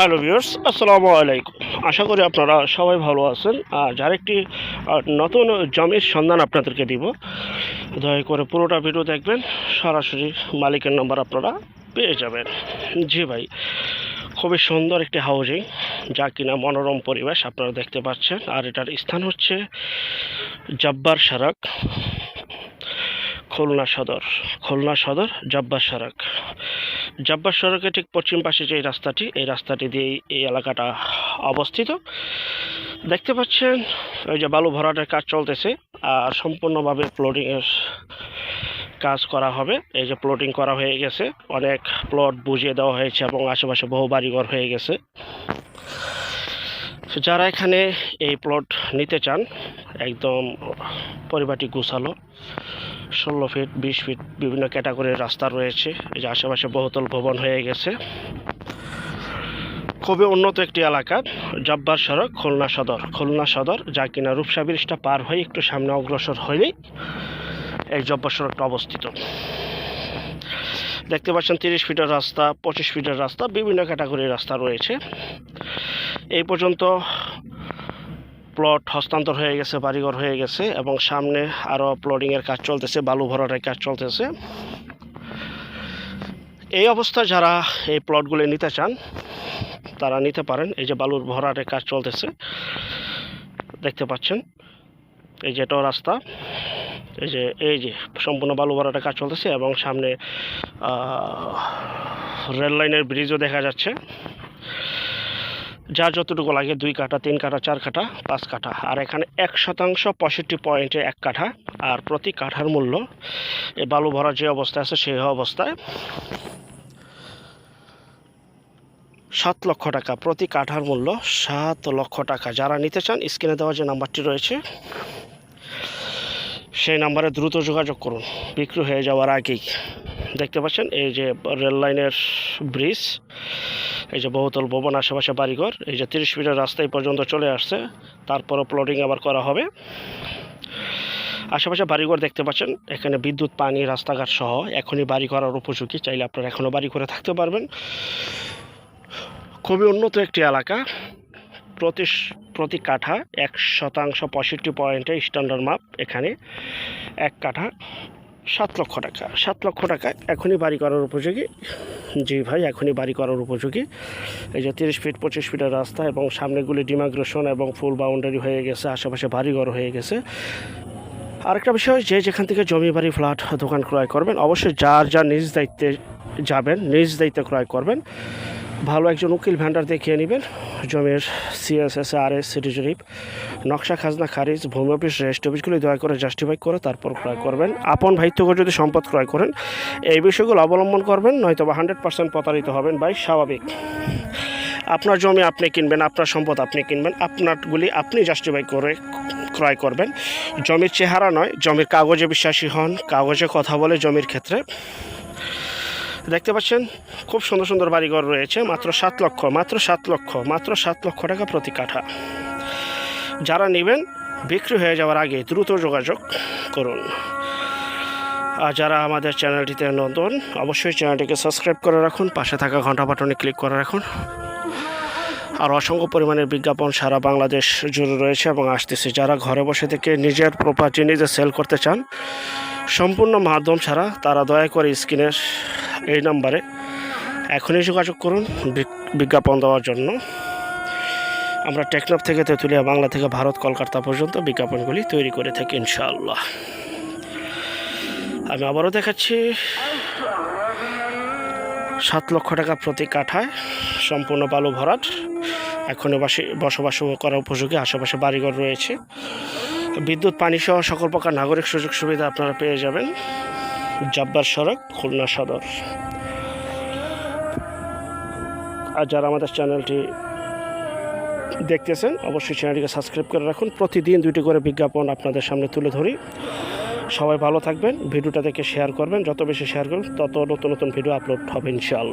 Hello viewers, আসসালামু আলাইকুম। আশা করি আপনারা সবাই ভালো আছেন। আর যার একটি নতুন জমির সন্ধান আপনাদেরকে দিব। দয়া করে পুরোটা ভিডিও দেখবেন, সরাসরি মালিকের নাম্বার আপনারা পেয়ে যাবেন। জি ভাই, খুবই সুন্দর একটি হাউজিং যা কিনা মনোরম পরিবেশ আপনারা দেখতে পাচ্ছেন। আর এটার স্থান হচ্ছে জব্বার সারাক, খুলনা সদর। খুলনা সদর, জব্বার সড়ক জব্বার সড়কের ঠিক পশ্চিম পাশে যে রাস্তাটি, এই রাস্তাটি দিয়ে এই এলাকাটা অবস্থিত। দেখতে পাচ্ছেন, ওই যে বালু ভরাটের কাজ চলতেছে, আর সম্পূর্ণভাবে প্লটিংয়ের কাজ করা হবে। এই যে প্লটিং করা হয়ে গেছে, অনেক প্লট বুঝিয়ে দেওয়া হয়েছে এবং আশেপাশে বহু বাড়িঘর হয়ে গেছে। যারা এখানে এই প্লট নিতে চান, একদম পরিবারটি গুছালো। ষোলো ফিট বিশ ফিট বিভিন্ন ক্যাটাগরির রাস্তা রয়েছে। এই যে আশেপাশে বহুতল ভবন হয়ে গেছে। খুবই উন্নত একটি এলাকা, জব্বার সড়ক, খুলনা সদর। খুলনা সদর, যা কিনা রূপসা ব্রিজটা পার হয়ে একটু সামনে অগ্রসর হইলেই এই জব্বার সড়কটা অবস্থিত। দেখতে পাচ্ছেন তিরিশ ফিটের রাস্তা, পঁচিশ ফিটের রাস্তা, বিভিন্ন ক্যাটাগরির রাস্তা রয়েছে। এই পর্যন্ত প্লট হস্তান্তর হয়ে গেছে, বাড়িঘর হয়ে গেছে এবং সামনে আরও প্লটিংয়ের কাজ চলতেছে, বালু ভরাটের কাজ চলতেছে। এই অবস্থায় যারা এই প্লটগুলি নিতে চান, তারা নিতে পারেন। এই যে বালুর ভরাটের কাজ চলতেছে, দেখতে পাচ্ছেন। এই যে এটাও রাস্তা, এই যে এই যে সম্পূর্ণ বালু ভরাটের কাজ চলতেছে এবং সামনে রেল লাইনের ব্রিজও দেখা যাচ্ছে। যা যতটুকু লাগে দুই কাঠা, তিন কাঠা, চার কাঠা, পাঁচ কাঠা। আর এখানে এক শতাংশ পঁয়ষট্টি পয়েন্টে এক কাঠা। আর প্রতি কাঠার মূল্য এই বালু ভরা যে অবস্থায় আছে সেই অবস্থায় সাত লক্ষ টাকা। প্রতি কাঠার মূল্য সাত লক্ষ টাকা। যারা নিতে চান, স্ক্রিনে দেওয়া যে নাম্বারটি রয়েছে সেই নাম্বারে দ্রুত যোগাযোগ করুন। বিক্রি হয়ে যাওয়ার আগেই। দেখতে পাচ্ছেন, এই যে রেল লাইনের ব্রিজ, এই যে বহুতল ভবন, আশেপাশে বাড়িঘর, এই যে তিরিশ মিটার রাস্তায় পর্যন্ত চলে আসছে। তারপরও প্লটিং আবার করা হবে। আশেপাশে বাড়িঘর দেখতে পাচ্ছেন, এখানে বিদ্যুৎ, পানি, রাস্তাঘাট সহ এখনই বাড়ি করার উপযোগী। চাইলে আপনারা এখনও বাড়ি করে থাকতে পারবেন। খুবই উন্নত একটি এলাকা। প্রতি প্রতি কাঠা এক শতাংশ পঁয়ষট্টি পয়েন্টে স্ট্যান্ডার্ড মাপ এখানে এক কাঠা সাত লক্ষ টাকা। সাত লক্ষ টাকা এখনই বাড়ি করার উপযোগী। জি ভাই, এখনই বাড়ি করার উপযোগী। এই যে তিরিশ ফিট পঁচিশ ফিটের রাস্তা এবং সামনেগুলি ডিমাগ্রেশন এবং ফুল বাউন্ডারি হয়ে গেছে, আশেপাশে বাড়িঘর হয়ে গেছে। আরেকটা বিষয়, যে যেখান থেকে জমি বাড়ি ফ্ল্যাট দোকান ক্রয় করবেন, অবশ্যই যার যার নিজ দায়িত্বে যাবেন, নিজ দায়িত্বে ক্রয় করবেন। ভালো একজন উকিল ভ্যান্ডার দেখিয়ে নেবেন। জমির সিএসএস আর এস সিটি জরিপ নকশা খাজনা, খারিজ, ভূমি অফিস রেস্ট অফিসগুলি দয়া করে জাস্টিফাই করে তারপর ক্রয় করবেন। আপন ভাইত্যকে যদি সম্পদ ক্রয় করেন, এই বিষয়গুলো অবলম্বন করবেন নয়তো বা হান্ড্রেড পার্সেন্ট প্রতারিত হবেন বাই স্বাভাবিক। আপনার জমি আপনি কিনবেন, আপনার সম্পদ আপনি কিনবেন, আপনারগুলি আপনি জাস্টিফাই করে ক্রয় করবেন। জমির চেহারা নয়, জমির কাগজে বিশ্বাসী হন, কাগজে কথা বলে জমির ক্ষেত্রে দেখতে পাচ্ছেন, খুব সুন্দর সুন্দর বাড়িঘর রয়েছে, মাত্র সাত লক্ষ, মাত্র সাত লক্ষ, মাত্র সাত লক্ষ টাকা প্রতি কাঠা। যারা নেবেন, বিক্রি হয়ে যাওয়ার আগে দ্রুত যোগাযোগ করুন। আর যারা আমাদের চ্যানেলটিতে নতুন, অবশ্যই চ্যানেলটিকে সাবস্ক্রাইব করে রাখুন, পাশে থাকা ঘণ্টা বাটনে ক্লিক করে রাখুন। আর অসংখ্য পরিমাণের বিজ্ঞাপন সারা বাংলাদেশ জুড়ে রয়েছে এবং আসতেছে। যারা ঘরে বসে থেকে নিজের প্রপার্টি নিজে সেল করতে চান, সম্পূর্ণ মাধ্যম ছাড়া তারা দয়া করে স্ক্রিনের এই নাম্বারে এখনই যোগাযোগ করুন বিজ্ঞাপন দেওয়ার জন্য। আমরা টেকনাফ থেকে তেঁতুলিয়া বাংলা থেকে ভারত কলকাতা পর্যন্ত বিজ্ঞাপনগুলি তৈরি করে থাকি ইনশাআল্লাহ। আমি আবারও দেখাচ্ছি, সাত লক্ষ টাকা প্রতি কাঠায় সম্পূর্ণ বালু ভরাট। এখনও বাসি বসবাস করার উপযোগী আশেপাশে বাড়িঘর রয়েছে। বিদ্যুৎ, পানি সহ সকল প্রকার নাগরিক সুযোগ সুবিধা আপনারা পেয়ে যাবেন। জব্বার সড়ক, খুলনা সদর। আর যারা আমাদের চ্যানেলটি দেখতেছেন, অবশ্যই চ্যানেলটিকে সাবস্ক্রাইব করে রাখুন। প্রতিদিন দুটি করে বিজ্ঞাপন আপনাদের সামনে তুলে ধরি। সবাই ভালো থাকবেন, ভিডিওটা দেখে শেয়ার করবেন। যত বেশি শেয়ার করবেন, তত নতুন নতুন ভিডিও আপলোড হবে, ইনশাআল্লাহ।